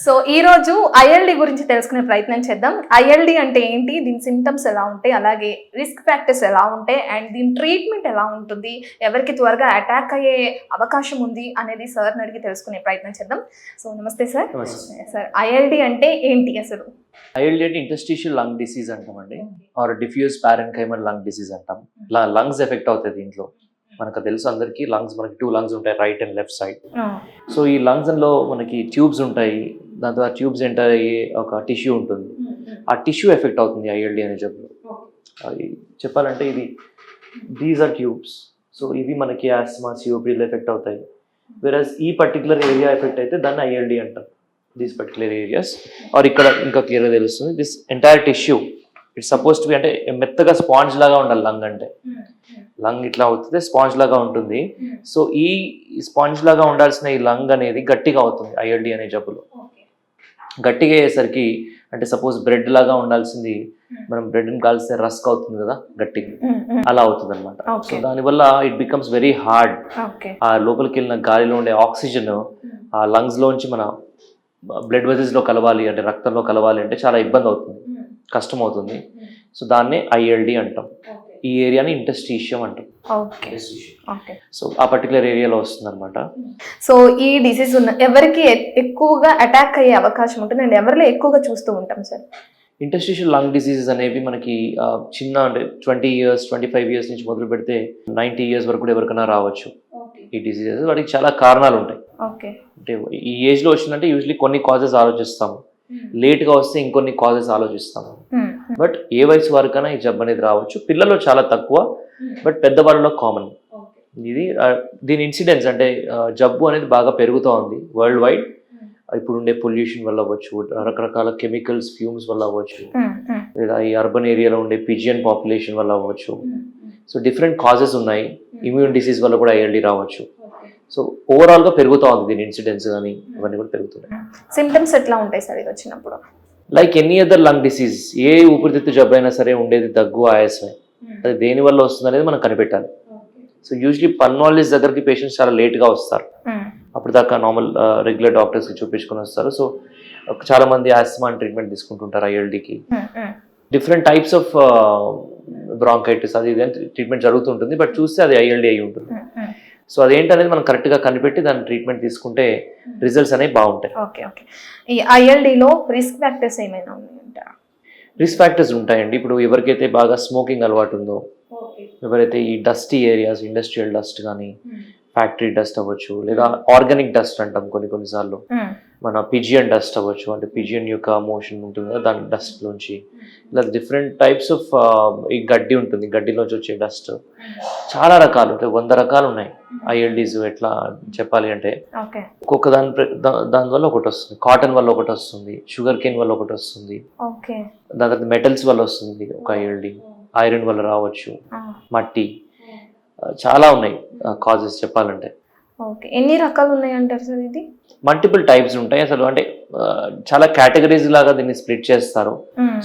So ఈ రోజు ILD గురించి తెలుసుకునే ప్రయత్నం చేద్దాం. ఐఎల్డి అంటే ఏంటి? దీని సిమ్టమ్స్ ఎలా ఉంటాయి? అలాగే రిస్క్ ఫ్యాక్టర్స్ ఎలా ఉంటాయి? అండ్ దీని ట్రీట్మెంట్ ఎలా ఉంటుంది? ఎవరికి త్వరగా అటాక్ అయ్యే అవకాశం ఉంది? అనేది సార్ని అడిగి తెలుసుకునే ప్రయత్నం చేద్దాం. సో నమస్తే సార్. సార్ ఐఎల్డి అంటే ఏంటి అసలు? ఐఎల్డి అంటే ఇంటర్స్టిషియల్ లంగ్ డిసీజ్ అంటామండి. Or diffuse parenchymal lung disease అంటాం. లంగ్స్ ఎఫెక్ట్ అవుతాయి దీంట్లో. మనకు తెలుసు అందరికీ లంగ్స్ మనకి టూ లంగ్స్ ఉంటాయి right and left side so ఈ lungs లో మనకి ట్యూబ్స్ ఉంటాయి దాని తర్వాత ట్యూబ్స్ ఎంటర్ అయ్యి ఒక టిష్యూ ఉంటుంది. ఆ టిష్యూ ఎఫెక్ట్ అవుతుంది ఐఎల్డి అనే జబ్బు అది చెప్పాలంటే ఇది దీస్ ఆర్ ట్యూబ్స్ సో ఇవి మనకి ఆస్మా సిఓపిడిలో ఎఫెక్ట్ అవుతాయి. వెరస్ ఈ పర్టికులర్ ఏరియా ఎఫెక్ట్ అయితే దాన్ని ఐఎల్డి అంటాం. దీస్ పర్టికులర్ ఏరియాస్ ఆర్ ఇక్కడ ఇంకా క్లియర్గా తెలుస్తుంది. This entire tissue it's suppose to be అంటే మెత్తగా స్పాంజ్ లాగా ఉండాలి లంగ్ అంటే. లంగ్ ఇట్లా అవుతుంది స్పాంజ్ లాగా ఉంటుంది. సో ఈ స్పాంజ్ లాగా ఉండాల్సిన ఈ లంగ్ అనేది గట్టిగా అవుతుంది ఐఎల్డి అనే జబ్బులో. గట్టిగా అయ్యేసరికి అంటే సపోజ్ బ్రెడ్ లాగా ఉండాల్సింది మనం బ్రెడ్ని కాల్స్తే రస్క్ అవుతుంది కదా గట్టిగా. అలా అవుతుంది అనమాట సో దానివల్ల ఇట్ బికమ్స్ వెరీ హార్డ్ ఆ లోపలికి వెళ్ళిన గాలిలో ఉండే ఆక్సిజన్ ఆ lungs లోంచి మన బ్లడ్లో కలవాలి అంటే రక్తంలో కలవాలి అంటే చాలా ఇబ్బంది అవుతుంది. కష్టం అవుతుంది. సో దాన్నే ఐఎల్డి అంటాం. ఈ ఏరియాని ఇంటస్టీషియం అంటాం ఓకే. ఓకే. సో ఆ పర్టికులర్ ఏరియాలో వస్తుంది అనమాట సో ఈ డిసీజ్ ఉన్న ఎవరికి ఎక్కువగా అటాక్ అయ్యే అవకాశం ఉంటుంది? అండ్ ఎవరిలో ఎక్కువగా చూస్తూ ఉంటాం సార్ ఇంటర్స్టిషియల్ లంగ్ డిసీజెస్ అనేవి మనకి చిన్న అంటే twenty years twenty five years నుంచి మొదలు పెడితే నైంటీ ఇయర్స్ వరకు కూడా ఎవరికైనా రావచ్చు. ఈ డిసీజెస్ వాటికి చాలా కారణాలు ఉంటాయి. ఓకే. అంటే ఈ ఏజ్లో వచ్చిందంటే యూజువలీ కొన్ని కాజెస్ ఆలోచిస్తాము. లేట్గా వస్తే ఇంకొన్ని కాజెస్ ఆలోచిస్తాము. బట్ ఏ వయసు వారికైనా ఈ జబ్బు అనేది రావచ్చు. పిల్లల్లో చాలా తక్కువ బట్ పెద్దవాళ్ళలో కామన్. ఇది దీని ఇన్సిడెన్స్ అంటే జబ్బు అనేది బాగా పెరుగుతూ ఉంది. World wide. ఇప్పుడు ఉండే పొల్యూషన్ వల్ల అవ్వచ్చు రకరకాల కెమికల్స్ ఫ్యూమ్స్ వల్ల అవ్వచ్చు. లేదా ఈ అర్బన్ ఏరియాలో ఉండే పిజియన్ పాపులేషన్ వల్ల అవ్వచ్చు. సో డిఫరెంట్ కాజెస్ ఉన్నాయి. ఇమ్యూన్ డిసీజ్ వల్ల కూడా ఐఎల్డి రావచ్చు. సో ఓవరాల్గా పెరుగుతూ ఉంది దీని ఇన్సిడెన్స్ కానీ ఇవన్నీ కూడా పెరుగుతున్నాయి. సిమ్టమ్స్ ఎట్లా ఉంటాయి సార్ ఇది వచ్చినప్పుడు? Like any other lung disease ఏ ఊపిరితిత్తు జబ్బు అయినా సరే ఉండేది దగ్గు ఆయాసమే. అది దేని వల్ల వస్తుంది అనేది మనం కనిపెట్టాలి. సో యూజువలీ పల్మాలజిస్ట్ దగ్గరికి పేషెంట్స్ చాలా లేట్గా వస్తారు. అప్పుడు దాకా నార్మల్ రెగ్యులర్ డాక్టర్స్కి చూపించుకొని వస్తారు. సో చాలా మంది ఆస్మా ట్రీట్మెంట్ తీసుకుంటుంటారు ఐఎల్డికి డిఫరెంట్ టైప్స్ ఆఫ్ బ్రాంకైటిస్ అది ఇది ట్రీట్మెంట్ జరుగుతుంటుంది. బట్ చూస్తే అది ఐఎల్డి అయి ఉంటుంది. సో అదేంటనేది మనం కరెక్ట్గా కనిపెట్టి దాని ట్రీట్మెంట్ తీసుకుంటే రిజల్ట్స్ అనేవి బాగుంటాయి. Okay okay. ఈ ఐఎల్డిలో రిస్క్ ఫ్యాక్టర్స్ ఏమైనా ఉన్నాయంటారా రిస్క్ ఫ్యాక్టర్స్ ఉంటాయండి. ఇప్పుడు ఎవరికైతే బాగా స్మోకింగ్ అలవాటు ఉందో ఎవరైతే ఈ డస్టీ ఏరియాస్ ఇండస్ట్రియల్ డస్ట్ కానీ ఫ్యాక్టరీ డస్ట్ అవ్వచ్చు లేదా ఆర్గానిక్ డస్ట్ అంటాం కొన్ని కొన్నిసార్లు. మన పిజియన్ డస్ట్ అవ్వచ్చు అంటే పిజియన్ యొక్క మోషన్ ఉంటుంది కదా దాని డస్ట్ లోంచి. ఇలా డిఫరెంట్ టైప్స్ ఆఫ్ ఈ గడ్డి ఉంటుంది గడ్డిలోంచి వచ్చే డస్ట్. చాలా రకాలు ఉంటాయి వంద రకాలు ఉన్నాయి. ఐఎల్డీస్ ఎట్లా చెప్పాలి అంటే ఒక్కొక్క దాని దాని వల్ల ఒకటి వస్తుంది. కాటన్ వల్ల ఒకటి వస్తుంది. షుగర్ కేన్ వల్ల ఒకటి వస్తుంది. దాని తర్వాత మెటల్స్ వల్ల వస్తుంది ఒక ఐఎల్డి. ఐరన్ వల్ల రావచ్చు. మట్టి. చాలా ఉన్నాయి. కాజెస్ చెప్పాలంటే. ఓకే. ఎన్ని రకాలు ఉన్నాయి అంటారు సార్ ఇది? మల్టిపుల్ టైప్స్ ఉంటాయి. అసలు అంటే చాలా కేటగిరీస్ లాగా దీన్ని స్ప్లిట్ చేస్తారు.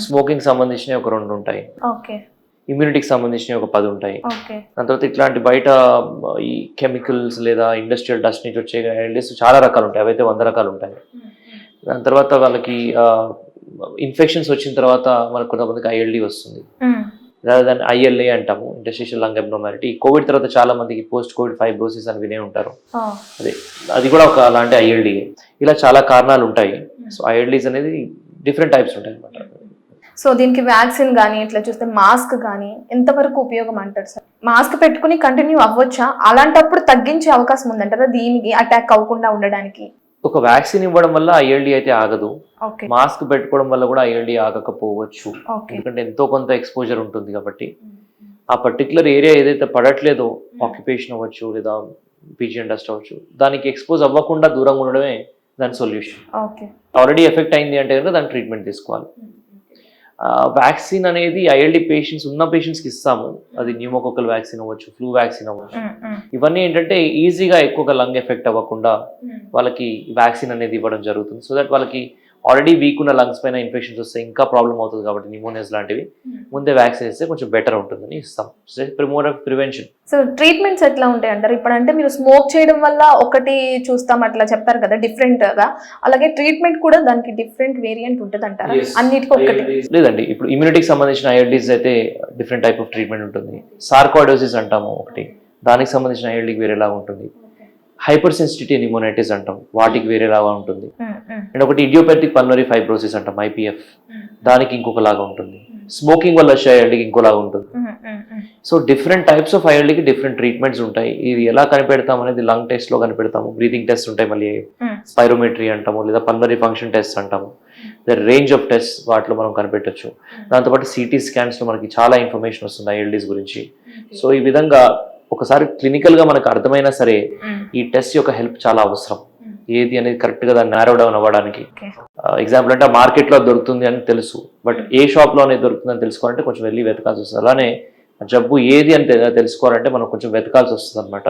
స్మోకింగ్ సంబంధించిన ఒక రెండు ఉంటాయి. ఓకే. ఇమ్యూనిటీకి సంబంధించిన ఒక పది ఉంటాయి. దాని తర్వాత ఇట్లాంటి బయట ఈ కెమికల్స్ లేదా ఇండస్ట్రియల్ డస్ట్ నుంచి వచ్చే ఐఎల్డీస్ చాలా రకాలు ఉంటాయి. అవైతే వంద రకాలు ఉంటాయి. దాని తర్వాత వాళ్ళకి ఇన్ఫెక్షన్స్ వచ్చిన తర్వాత మనకు కొంతమందికి ఐఎల్డి వస్తుంది. దాన్ని ఐఎల్ఏ అంటాము ఇంటర్స్టిషియల్ లంగ్ అబ్నార్మాలిటీ కోవిడ్ తర్వాత చాలా మందికి పోస్ట్ కోవిడ్ ఫైబ్రోసిస్ అని వినే ఉంటారు. అదే అది కూడా ఒక అలాంటి ఐఎల్డి ఇలా చాలా కారణాలు ఉంటాయి. సో ఐఎల్డీస్ అనేది డిఫరెంట్ టైప్స్ ఉంటాయి అనమాట సో దీనికి వ్యాక్సిన్ కానీ ఇట్లా చూస్తే మాస్క్ కానీ ఎంతవరకు ఉపయోగం అంటారు సార్? మాస్క్ పెట్టుకుని కంటిన్యూ అవ్వచ్చా? అలాంటప్పుడు తగ్గించే అవకాశం ఉందంటారా? దీనికి అటాక్ అవ్వకుండా ఉండడానికి? ఒక వ్యాక్సిన్ ఇవ్వడం వల్ల ఐఎల్డి అయితే ఆగదు. మాస్క్ పెట్టుకోవడం వల్ల కూడా ఐఎల్డి ఆగకపోవచ్చు. ఎందుకంటే ఎంతో కొంత ఎక్స్పోజర్ ఉంటుంది కాబట్టి. ఆ పర్టికులర్ ఏరియా ఏదైతే పడట్లేదో ఆక్యుపేషన్ అవ్వచ్చు లేదా పిజియన్ డస్ట్ అవ్వచ్చు దానికి ఎక్స్పోజ్ అవ్వకుండా దూరంగా ఉండడమే దాని సొల్యూషన్. ఆల్రెడీ ఎఫెక్ట్ అయింది అంటే కనుక దాని ట్రీట్మెంట్ తీసుకోవాలి. వ్యాక్సిన్ అనేది ఐఎల్డి పేషెంట్స్ ఉన్న పేషెంట్స్కి ఇస్తాము. అది న్యూమోకోకల్ వ్యాక్సిన్ అవ్వచ్చు ఫ్లూ వ్యాక్సిన్ అవ్వచ్చు. ఇవన్నీ ఏంటంటే ఈజీగా ఎక్కువగా లంగ్ ఎఫెక్ట్ అవ్వకుండా వాళ్ళకి వ్యాక్సిన్ అనేది ఇవ్వడం జరుగుతుంది. సో దట్ వాళ్ళకి ఆల్రెడీ వీక్ ఉన్న లంగ్స్ పైన ఇన్ఫెక్షన్స్ వస్తే ఇంకా ప్రాబ్లం అవుతుంది కాబట్టి నిమోనియాస్ లాంటివి. ముందే వ్యాక్సిన్ ఇస్తే కొంచెం బెటర్ ఉంటుందని ఇస్తాం. ఆఫ్ ప్రివెన్షన్ సో ట్రీట్మెంట్స్ ఎట్లా ఉంటాయి అంటారు? ఇప్పుడు అంటే మీరు స్మోక్ చేయడం వల్ల ఒకటి చూస్తాం అట్లా చెప్పారు కదా డిఫరెంట్గా అలాగే ట్రీట్మెంట్ కూడా దానికి డిఫరెంట్ వేరియంట్ ఉంటుంది అంటారా అన్నిటికీ ఒకటి. లేదండి ఇప్పుడు ఇమ్యూనిటీకి సంబంధించిన ఐఎల్డీస్ అయితే డిఫరెంట్ టైప్ ఆఫ్ ట్రీట్మెంట్ ఉంటుంది. సార్కాయిడోసిస్ అంటాము ఒకటి. దానికి సంబంధించిన ఐఎల్డీకి వేరేలాగా ఉంటుంది. హైపర్ సెన్సిటివిటీ నిమోనైటిస్ అంటాం. వాటికి వేరేలాగా ఉంటుంది. అండ్ ఒకటి ఇడియోపతిక్ పల్మరీ ఫైబ్రోసిస్ అంటాం ఐపీఎఫ్. దానికి ఇంకొకలాగా ఉంటుంది. స్మోకింగ్ వల్ల వచ్చే ఐఎల్డీకి ఇంకోలాగా ఉంటుంది. సో డిఫరెంట్ టైప్స్ ఆఫ్ ఐఎల్డీకి డిఫరెంట్ ట్రీట్మెంట్స్ ఉంటాయి. ఇది ఎలా కనిపెడతాం అనేది లంగ్ టెస్ట్లో కనిపెడతాము. బ్రీతింగ్ టెస్ట్ ఉంటాయి మళ్ళీ. స్పైరోమెట్రీ అంటాము లేదా పల్మరీ ఫంక్షన్ టెస్ట్ అంటాము. ద రేంజ్ ఆఫ్ టెస్ట్ వాటిలో మనం కనిపెట్టొచ్చు. దాంతోపాటు సిటీ స్కాన్స్లో మనకి చాలా ఇన్ఫర్మేషన్ వస్తుంది ఐఎల్డీస్ గురించి. సో ఈ విధంగా ఒకసారి క్లినికల్గా మనకు అర్థమైనా సరే ఈ టెస్ట్ యొక్క హెల్ప్ చాలా అవసరం. ఏది అనేది కరెక్ట్గా దాన్ని నారో డౌన్ అవ్వడానికి. ఎగ్జాంపుల్ అంటే మార్కెట్లో దొరుకుతుంది అని తెలుసు. బట్ ఏ షాప్లో అనేది దొరుకుతుంది అని తెలుసుకోవాలంటే కొంచెం వెళ్ళి వెతకాల్సి వస్తుంది. అలానే జబ్బు ఏది అని తెలుసుకోవాలంటే మనం కొంచెం వెతకాల్సి వస్తుంది అనమాట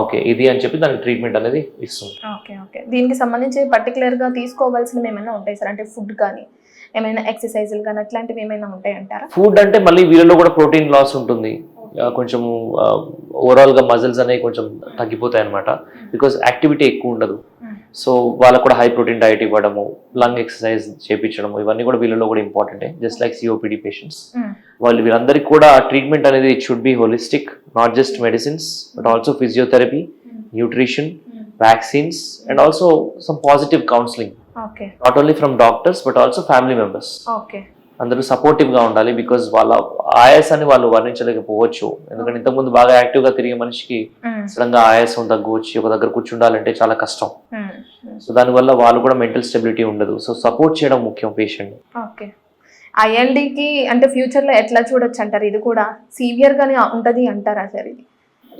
ఓకే ఇది అని చెప్పి దానికి ట్రీట్మెంట్ అనేది ఇస్తుంది. ఓకే ఓకే దీనికి సంబంధించి పర్టికులర్గా తీసుకోవాల్సినవి ఏమైనా ఉంటాయి సార్? అంటే ఫుడ్ కానీ ఏమైనా ఎక్సర్సైజులు కానీ అట్లాంటివి ఏమైనా ఉంటాయి అంటారా ఫుడ్ అంటే మళ్ళీ వీళ్ళలో కూడా ప్రోటీన్ లాస్ ఉంటుంది. కొంచెం ఓవరాల్గా మజిల్స్ అనేవి కొంచెం తగ్గిపోతాయి అనమాట బికాస్ యాక్టివిటీ ఎక్కువ ఉండదు. సో వాళ్ళకు కూడా హై ప్రోటీన్ డైట్ ఇవ్వడము లంగ్ ఎక్సర్సైజ్ చేయించడము ఇవన్నీ కూడా వీళ్ళలో కూడా ఇంపార్టెంటే జస్ట్ లైక్ సిఓపిడి పేషెంట్స్ వాళ్ళు వీళ్ళందరికీ కూడా ట్రీట్మెంట్ అనేది it should be holistic not just medicines but also physiotherapy nutrition vaccines and also some positive counselling okay not only from doctors but also family members okay అందరూ supportive గా ఉండాలి because వాళ్ళ ఆయాసాన్ని వాళ్ళు వర్ణించలేకపోవచ్చు. ఎందుకంటే ఇంతకుముందు బాగా యాక్టివ్గా తిరిగే మనిషికి ఉమ్, సడన్గా ఆయాసం తగ్గు వచ్చి ఒక దగ్గర కూర్చుండాలంటే చాలా కష్టం. సో దానివల్ల వాళ్ళు కూడా మెంటల్ స్టెబిలిటీ ఉండదు. సో సపోర్ట్ చేయడం ముఖ్యం పేషెంట్ ఓకే ఐఎల్డికి అంటే ఫ్యూచర్లో ఎట్లా చూడొచ్చు అంటారు ఇది కూడా సివియర్ గానే ఉంటది అంటారా సార్ ఇది?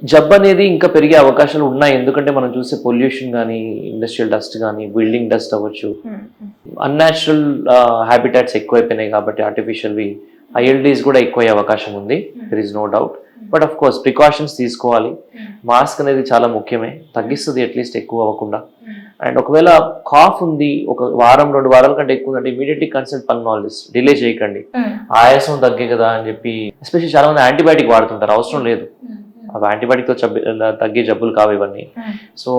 జబ్ అనేది ఇంకా పెరిగే అవకాశాలు ఉన్నాయి. ఎందుకంటే మనం చూసే పొల్యూషన్ కానీ ఇండస్ట్రియల్ డస్ట్ కానీ బిల్డింగ్ డస్ట్ అవ్వచ్చు. అన్యాచురల్ హ్యాబిటాట్స్ ఎక్కువైపోయినాయి కాబట్టి ఆర్టిఫిషియల్వి ఐఎల్డీస్ కూడా ఎక్కువ అవకాశం ఉంది. There is no doubt but of course precautions తీసుకోవాలి. మాస్క్ అనేది చాలా ముఖ్యమే. తగ్గిస్తుంది అట్లీస్ట్ ఎక్కువ అవ్వకుండా. అండ్ ఒకవేళ కాఫ్ ఉంది ఒక వారం రెండు వారాల కంటే ఎక్కువ ఉందంటే ఇమీడియట్లీ కన్సల్ట్ పల్మాలజిస్ట్ డిలే చేయకండి. ఉమ్, ఆయాసం తగ్గే కదా అని చెప్పి ఎస్పెషల్లీ చాలా మంది యాంటీబయాటిక్ వాడుతుంటారు. అవసరం లేదు. అవి యాంటీబయాటిక్తో తగ్గే జబ్బులు కావు ఇవన్నీ. ఉమ్, సో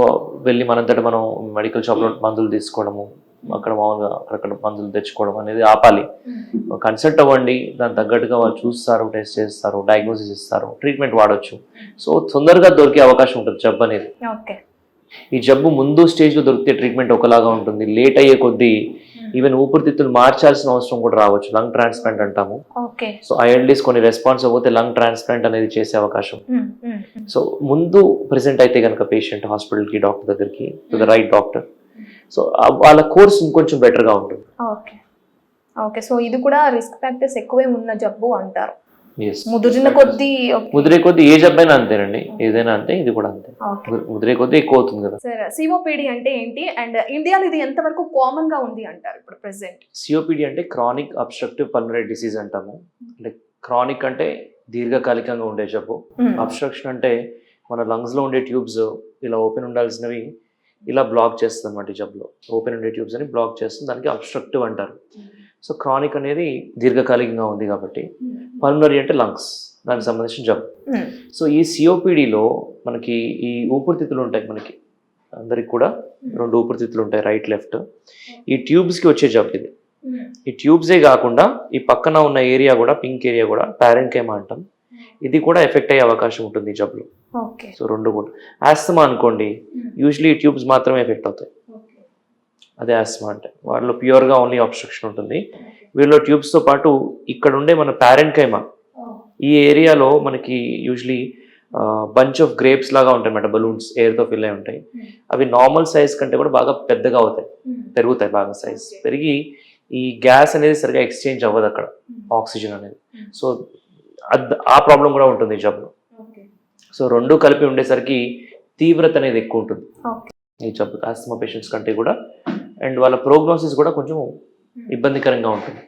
వెళ్ళి మనంతట మనం మెడికల్ షాప్లో మందులు తీసుకోవడము అక్కడ మామూలుగా అక్కడ మందులు తెచ్చుకోవడం అనేది ఆపాలి. కన్సల్ట్ అవ్వండి దాని తగ్గట్టుగా వాళ్ళు చూస్తారు టెస్ట్ చేస్తారు డయాగ్నోసిస్ ఇస్తారు ట్రీట్మెంట్ వాడొచ్చు. సో తొందరగా దొరికే అవకాశం ఉంటుంది జబ్బు అనేది. ఓకే ఈ జబ్బు ముందు స్టేజ్లో దొరికితే ట్రీట్మెంట్ ఒకలాగా ఉంటుంది. లేట్ అయ్యే కొద్దీ ఈవెన్ ఊపిరితిత్తులు మార్చాల్సిన అవసరం కూడా రావచ్చు. లంగ్ ట్రాన్స్ప్లాంట్ అంటాము. ఓకే సో ఐఎల్డీస్ కొన్ని రెస్పాన్స్ అవ్వతే లంగ్ ట్రాన్స్ప్లాంట్ అనేది చేసే అవకాశం. ఉమ్, ఉమ్, ఉమ్. సో ముందు ప్రెసెంట్ అయితే కనుక పేషెంట్ హాస్పిటల్కి డాక్టర్ దగ్గరికి to the right doctor so వాళ్ళ కోర్స్ ఇంకొంచెం బెటర్గా ఉంటుంది. ఓకే ఓకే సో ఇది కూడా రిస్క్ ఫ్యాక్టర్స్ ఎక్కువే ఉన్న జబ్బు అంటారు. ముదిరిన కొద్దీ ముదిరే కొద్దీ ఏ జబ్బైనా అంతేనండి. ఏదైనా అంతే ఇది కూడా అంతే. ముదిరే- కొద్దీ ఎక్కువ అవుతుంది కదా. సార్ సిఓపిడి అంటే ఏంటి? అండ్ ఇండియాలో ఇది ఎంతవరకు కామన్గా ఉంది అంటారు ఇప్పుడు ప్రెసెంట్ సిఓపిడి అంటే క్రానిక్ అబ్స్ట్రక్టివ్ పల్మనరీ డిసీజ్ అంటాము. అంటే క్రానిక్ అంటే దీర్ఘకాలికంగా ఉండే జబ్బు. అబ్స్ట్రక్షన్ అంటే మన lungs లో ఉండే ట్యూబ్స్ ఇలా ఓపెన్ ఉండాల్సినవి ఇలా బ్లాక్ చేస్తుంది అనమాట ఈ జబ్బులో. ఓపెన్ ఉండే ట్యూబ్స్ అని బ్లాక్ చేస్తుంది. దానికి అబ్స్ట్రక్టివ్ అంటారు. సో క్రానిక్ అనేది దీర్ఘకాలికంగా ఉంది కాబట్టి పల్మనరీ అంటే లంగ్స్ దానికి సంబంధించిన జబ్బు సో ఈ సిఓపిడిలో మనకి ఈ ఊపిరితిత్తులు ఉంటాయి మనకి. అందరికి కూడా రెండు ఊపిరితిత్తులు ఉంటాయి రైట్ లెఫ్ట్ ఈ ట్యూబ్స్కి వచ్చే జబ్బు ఇది. ఈ ట్యూబ్సే కాకుండా ఈ పక్కన ఉన్న ఏరియా కూడా పింక్ ఏరియా కూడా ప్యారెంకేమా అంటాం. ఇది కూడా ఎఫెక్ట్ అయ్యే అవకాశం ఉంటుంది ఈ జబ్బులో ఓకే సో రెండు కూడా. ఆస్తమా అనుకోండి యూజువలీ ఈ ట్యూబ్స్ మాత్రమే ఎఫెక్ట్ అవుతాయి. అదే ఆస్తమా అంటే. వాళ్ళలో ప్యూర్గా ఓన్లీ ఆబ్స్ట్రక్షన్ ఉంటుంది. వీళ్ళలో ట్యూబ్స్తో పాటు ఇక్కడ ఉండే మన ప్యారెంకైమా ఈ ఏరియాలో మనకి యూజువలీ బంచ్ ఆఫ్ గ్రేప్స్ లాగా ఉంటాయి అన్నమాట. బలూన్స్ ఎయిర్తో ఫిల్ అయి ఉంటాయి. అవి నార్మల్ సైజ్ కంటే కూడా బాగా పెద్దగా అవుతాయి. పెరుగుతాయి బాగా సైజ్ పెరిగి ఈ గ్యాస్ అనేది సరిగా ఎక్స్చేంజ్ అవ్వదు అక్కడ. ఆక్సిజన్ అనేది. సో అద్- ఆ ప్రాబ్లం కూడా ఉంటుంది ఈ జబ్బులో సో రెండు కలిపి ఉండేసరికి తీవ్రత అనేది ఎక్కువ ఉంటుంది. ఈ జబ్బు ఆస్తమా పేషెంట్స్ కంటే కూడా అండ్ వాళ్ళ ప్రోగ్నోసిస్ కూడా కొంచెం ఇబ్బందికరంగా ఉంటుంది.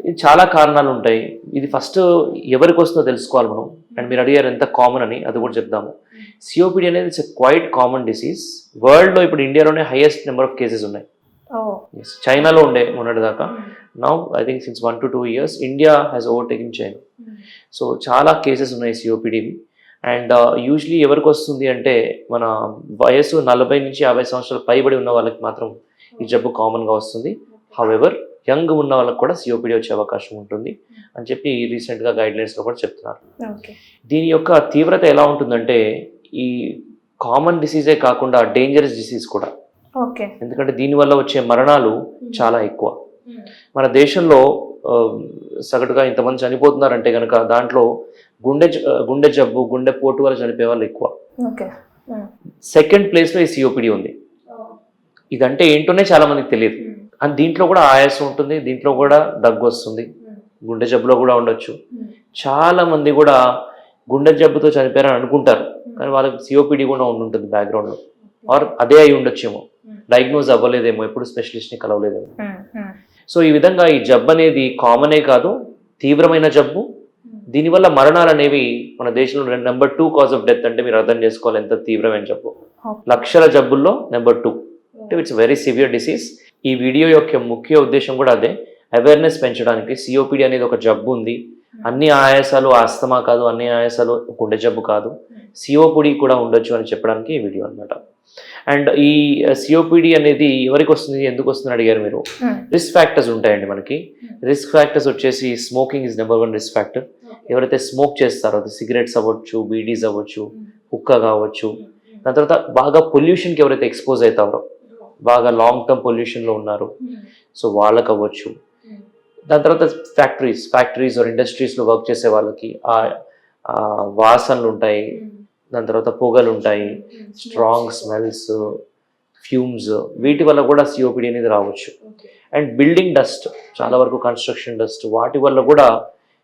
ఇది? చాలా కారణాలు ఉంటాయి. ఇది ఫస్ట్ ఎవరికి వస్తుందో తెలుసుకోవాలి మనం. అండ్ మీరు అడిగారు ఎంత కామన్ అని అది కూడా చెప్దాము. సిఓపిడి అనేది ఇట్స్ క్వైట్ కామన్ డిసీజ్ వరల్డ్లో ఇప్పుడు ఇండియాలోనే హైయెస్ట్ నెంబర్ ఆఫ్ కేసెస్ ఉన్నాయి. చైనాలో ఉండే మొన్నటి దాకా now I think since one to two years India has overtaken China so చాలా కేసెస్ ఉన్నాయి సిఓపిడివి అండ్ యూజువలీ ఎవరికి వస్తుంది అంటే మన వయసు నలభై నుంచి యాభై సంవత్సరాలు పైబడి ఉన్న వాళ్ళకి మాత్రం ఈ జబ్బు కామన్గా వస్తుంది. హవెవర్ యంగ్ ఉన్న వాళ్ళకి కూడా సిఓపిడి వచ్చే అవకాశం ఉంటుంది అని చెప్పి రీసెంట్గా గైడ్లైన్స్లో కూడా చెప్తున్నారు. ఓకే. దీని యొక్క తీవ్రత ఎలా ఉంటుందంటే ఈ కామన్ డిసీజే కాకుండా డేంజరస్ డిసీజ్ కూడా. ఓకే. ఎందుకంటే దీనివల్ల వచ్చే మరణాలు చాలా ఎక్కువ. మన దేశంలో సగటుగా ఇంతమంది చనిపోతున్నారంటే కనుక దాంట్లో గుండె జ- గుండె జబ్బు గుండె పోటు వల్ల చనిపోయే వాళ్ళు ఎక్కువ. ఓకే. సెకండ్ ప్లేస్లో ఈ సిఓపిడి ఉంది. ఇదంటే ఏంటోనే చాలా మందికి తెలియదు. అండ్ దీంట్లో కూడా ఆయాసం ఉంటుంది దీంట్లో కూడా దగ్గు వస్తుంది గుండె జబ్బులో కూడా ఉండొచ్చు. చాలా మంది కూడా గుండె జబ్బుతో చనిపోయారని అనుకుంటారు. కానీ వాళ్ళకి సిఓపిడి కూడా ఉండుంటుంది బ్యాక్గ్రౌండ్లో. ఆర్ అదే అయి ఉండొచ్చేమో. డయాగ్నోజ్ అవ్వలేదేమో ఎప్పుడు స్పెషలిస్ట్ని కలవలేదేమో. సో ఈ విధంగా ఈ జబ్బు అనేది కామనే కాదు తీవ్రమైన జబ్బు దీనివల్ల మరణాలు అనేవి మన దేశంలో number two cause of death అంటే మీరు అర్థం చేసుకోవాలి ఎంత తీవ్రమైన జబ్బు. Okay. లక్షల జబ్బుల్లో నెంబర్ టూ అంటే ఇట్స్ వెరీ సివియర్ డిసీజ్ ఈ వీడియో యొక్క ముఖ్య ఉద్దేశం కూడా అదే. అవేర్నెస్ పెంచడానికి సిఓపిడి అనేది ఒక జబ్బు ఉంది. అన్ని ఆయాసాలు ఆస్తమా కాదు అన్ని ఆయాసాలు గుండె జబ్బు కాదు. సిఓపిడి కూడా ఉండొచ్చు అని చెప్పడానికి ఈ వీడియో అనమాట అండ్ ఈ సిఓపిడి అనేది ఎవరికి వస్తుంది ఎందుకు వస్తుంది అడిగారు మీరు? రిస్క్ ఫ్యాక్టర్స్ ఉంటాయండి మనకి. రిస్క్ ఫ్యాక్టర్స్ వచ్చేసి smoking is number one risk factor ఎవరైతే స్మోక్ చేస్తారో అది సిగరెట్స్ అవ్వచ్చు బీడీస్ అవ్వచ్చు హుక్క కావచ్చు దాని తర్వాత బాగా పొల్యూషన్కి ఎవరైతే ఎక్స్పోజ్ అవుతారో బాగా లాంగ్ టర్మ్ పొల్యూషన్లో ఉన్నారు సో వాళ్ళకి అవ్వచ్చు. దాని తర్వాత ఫ్యాక్టరీస్ ఫ్యాక్టరీస్ ఆర్ ఇండస్ట్రీస్లో వర్క్ చేసే వాళ్ళకి ఆ ఆ వాసనలు ఉంటాయి దాని తర్వాత పొగలు ఉంటాయి స్ట్రాంగ్ స్మెల్స్ ఫ్యూమ్స్ వీటి వల్ల కూడా సిఓపిడి అనేది రావచ్చు. అండ్ బిల్డింగ్ డస్ట్ చాలా వరకు కన్స్ట్రక్షన్ డస్ట్ వాటి వల్ల కూడా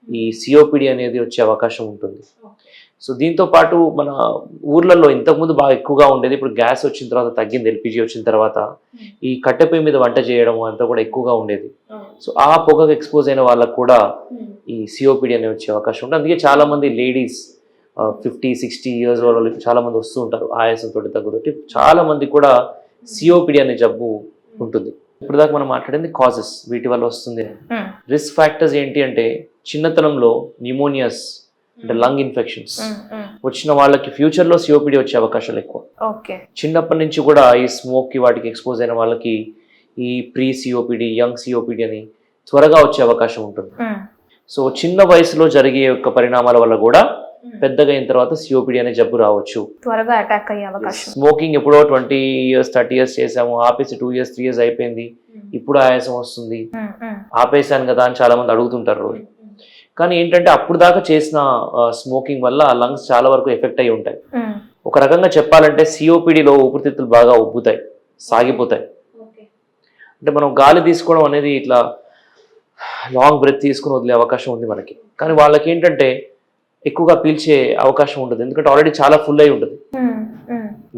ఈ సిఓపిడి అనేది వచ్చే అవకాశం ఉంటుంది. సో దీంతో పాటు మన ఊర్లలో ఇంతకుముందు బాగా ఎక్కువగా ఉండేది ఇప్పుడు గ్యాస్ వచ్చిన తర్వాత తగ్గింది ఎల్పిజి వచ్చిన తర్వాత ఈ కట్టెపొయ్యి మీద వంట చేయడం అంతా కూడా ఎక్కువగా ఉండేది. సో ఆ పొగకు ఎక్స్పోజ్ అయిన వాళ్ళకు కూడా ఈ సిఓపిడి అనేది వచ్చే అవకాశం ఉంటుంది. అందుకే చాలా మంది లేడీస్ ఫిఫ్టీ సిక్స్టీ ఇయర్స్ వాళ్ళు చాలా మంది వస్తూ ఉంటారు ఆయాసంతో తగ్గుతోటి. చాలా మంది కూడా సిఓపిడి అనే జబ్బు ఉంటుంది. ఇప్పుడు దాకా మనం మాట్లాడింది కాజెస్ వీటి వల్ల వస్తుంది. రిస్క్ ఫ్యాక్టర్స్ ఏంటి అంటే చిన్నతనంలో న్యూమోనియాస్ అంటే లంగ్ ఇన్ఫెక్షన్స్. వచ్చిన వాళ్ళకి ఫ్యూచర్లో సిఓపిడి వచ్చే అవకాశాలు ఎక్కువ. చిన్నప్పటి నుంచి కూడా ఈ స్మోక్కి వాటికి ఎక్స్పోజ్ అయిన వాళ్ళకి ఈ ప్రీ సిఓపిడి యంగ్ సిఓపిడి అని త్వరగా వచ్చే అవకాశం ఉంటుంది. సో చిన్న వయసులో జరిగే యొక్క పరిణామాల వల్ల కూడా పెద్దగా అయిన తర్వాత సిఓపిడి అనే జబ్బు రావచ్చు. త్వరగా అటాక్ అయ్యే అవకాశం. స్మోకింగ్ ఎప్పుడో ట్వంటీ ఇయర్స్ థర్టీ ఇయర్స్ చేసాము ఆపేసి టూ ఇయర్స్ త్రీ ఇయర్స్ అయిపోయింది. ఇప్పుడు ఆయాసం వస్తుంది. ఆపేసాను కదా అని చాలా మంది అడుగుతుంటారు రోజు. కానీ ఏంటంటే అప్పుడు దాకా చేసిన స్మోకింగ్ వల్ల లంగ్స్ చాలా వరకు ఎఫెక్ట్ అయి ఉంటాయి. ఒక రకంగా చెప్పాలంటే సిఓపిడిలో ఊపిరితిత్తులు బాగా ఉబ్బుతాయి సాగిపోతాయి. అంటే మనం గాలి తీసుకోవడం అనేది ఇట్లా లాంగ్ బ్రెత్ తీసుకుని వదిలే అవకాశం ఉంది మనకి. కానీ వాళ్ళకి ఏంటంటే ఎక్కువగా పీల్చే అవకాశం ఉండదు. ఎందుకంటే ఆల్రెడీ చాలా ఫుల్ అయి ఉంటుంది.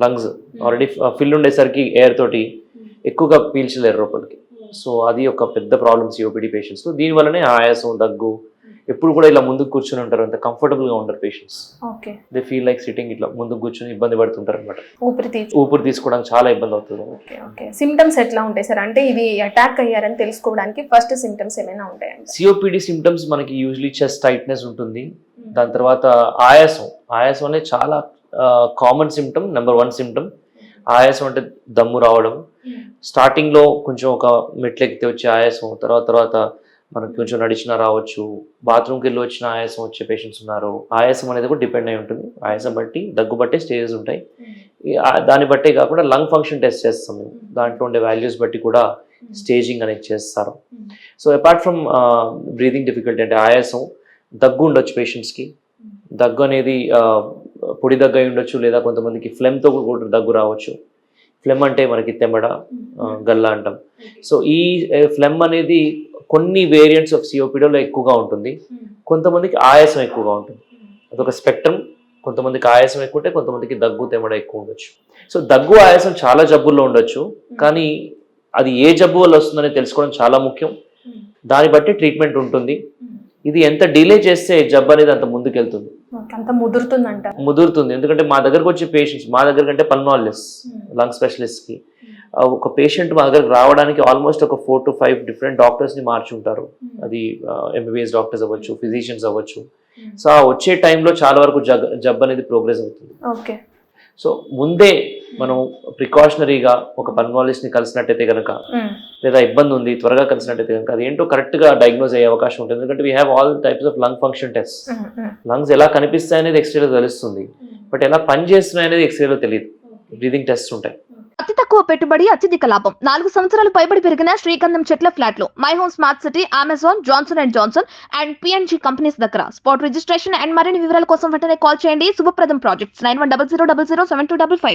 లంగ్స్ ఆల్రెడీ ఫిల్ ఉండేసరికి ఎయిర్ తోటి ఎక్కువగా పీల్చలేరు లోపలికి. సో అది ఒక పెద్ద ప్రాబ్లమ్ సిఓపిడి పేషెంట్స్ దీనివల్లనే ఆయాసం దగ్గు ఎప్పుడు కూడా ఇలా ముందుకు కూర్చొని ఉంటారు. అంత comfortable గా ఉంటారు patients okay. They feel like sitting ఇట్లా ముందుకు కూర్చొని ఇబ్బంది పడుతుంటారు అనమాట ఊపిరి తీసు ఊపిరి తీసుకోవడానికి చాలా ఇబ్బంది అవుతుంది. Okay okay. సిమ్టమ్స్ ఎట్లా ఉంటాయి సార్? అంటే ఇది అటాక్ అయ్యారని తెలుసుకోవడానికి ఫస్ట్ సిమ్టమ్స్ ఏమైనా ఉంటాయండి సిఓపిడి సిమ్టమ్స్ మనకి యూజువలీ చెస్ట్ టైట్నెస్ ఉంటుంది. దాని తర్వాత ఆయాసం. ఆయాసం అనేది చాలా common symptom number one symptom ఆయాసం అంటే దమ్ము రావడం. స్టార్టింగ్లో కొంచెం ఒక మెట్లు ఎక్కితే వచ్చే ఆయాసం తర్వాత తర్వాత మనకి కొంచెం నడిచినా రావచ్చు బాత్రూమ్కి వెళ్ళి వచ్చిన ఆయాసం వచ్చే పేషెంట్స్ ఉన్నారు. ఆయాసం అనేది కూడా డిపెండ్ అయి ఉంటుంది. ఆయాసం బట్టి దగ్గు బట్టే స్టేజెస్ ఉంటాయి. ఆ- దాన్ని బట్టే కాకుండా లంగ్ ఫంక్షన్ టెస్ట్ చేస్తాం మేము. దాంట్లో ఉండే వాల్యూస్ బట్టి కూడా స్టేజింగ్ అనేది చేస్తారు. So apart from breathing difficulty అంటే ఆయాసం దగ్గు ఉండొచ్చు పేషెంట్స్కి దగ్గు అనేది పొడి దగ్గు అయి ఉండొచ్చు లేదా కొంతమందికి ఫ్లెమ్తో కూడా దగ్గు రావచ్చు. ఫ్లెమ్ అంటే మనకి తెమ్మడ గల్ల అంటాం. సో ఈ ఫ్లెమ్ అనేది కొన్ని వేరియంట్స్ ఆఫ్ సిఓపిడోలో ఎక్కువగా ఉంటుంది. కొంతమందికి ఆయాసం ఎక్కువగా ఉంటుంది. అదొక స్పెక్ట్రమ్ కొంతమందికి ఆయాసం ఎక్కువ ఉంటే కొంతమందికి దగ్గు తెమ్మడ ఎక్కువ ఉండొచ్చు. సో దగ్గు ఆయాసం చాలా జబ్బుల్లో ఉండొచ్చు. కానీ అది ఏ జబ్బు వల్ల వస్తుందని తెలుసుకోవడం చాలా ముఖ్యం. దాన్ని బట్టి ట్రీట్మెంట్ ఉంటుంది. ఇది ఎంత డిలే చేస్తే జబ్బు అనేది అంత ముందుకెళ్తుంది. అంత ముదురుతుందంట ముదురుతుంది. ఎందుకంటే మా దగ్గరకు వచ్చే పేషెంట్స్ మా దగ్గర కంటే పల్మాలజిస్ట్ లంగ్ స్పెషలిస్ట్కి. ఒక పేషెంట్ మా దగ్గరకు రావడానికి ఆల్మోస్ట్ ఒక ఫోర్ టు ఫైవ్ డిఫరెంట్ డాక్టర్స్ని మార్చుంటారు. అది ఎంబీబీఎస్ డాక్టర్స్ అవ్వచ్చు ఫిజిషియన్స్ అవ్వచ్చు. సో ఆ వచ్చే టైంలో చాలా వరకు జగ్ జబ్బు అనేది ప్రోగ్రెస్ అవుతుంది. ఓకే సో ముందే మనం ప్రికాషనరీగా ఒక పల్మాలజిస్ట్ని కలిసినట్టయితే కనుక లేదా ఇబ్బంది ఉంది త్వరగా కలిసినట్టయితే కనుక అది ఏంటో కరెక్ట్గా డయాగ్నోజ్ అయ్యే అవకాశం ఉంటుంది. ఎందుకంటే we have all types of lung function test lungs ఎలా కనిపిస్తాయి అనేది ఎక్స్రేలో తెలుస్తుంది. బట్ ఎలా పని చేస్తున్నాయి అనేది ఎక్స్రేలో తెలియదు బ్రీదింగ్ టెస్ట్ ఉంటాయి. అతి తక్కువ పెట్టుబడి అత్యధిక లాభం. నాలుగు సంవత్సరాలు పైబడి పెరిగిన శ్రీగంధం చెట్ల ఫ్లాట్లు My Home smart city Amazon Johnson and Johnson and PNG companies దగ్గర. స్పాట్ రిజిస్ట్రేషన్ అండ్ మరిన్ని వివరాల కోసం వెంటనే కాల్ చేయండి. Shubhapradam projects nine one double zero double zero seven two double five.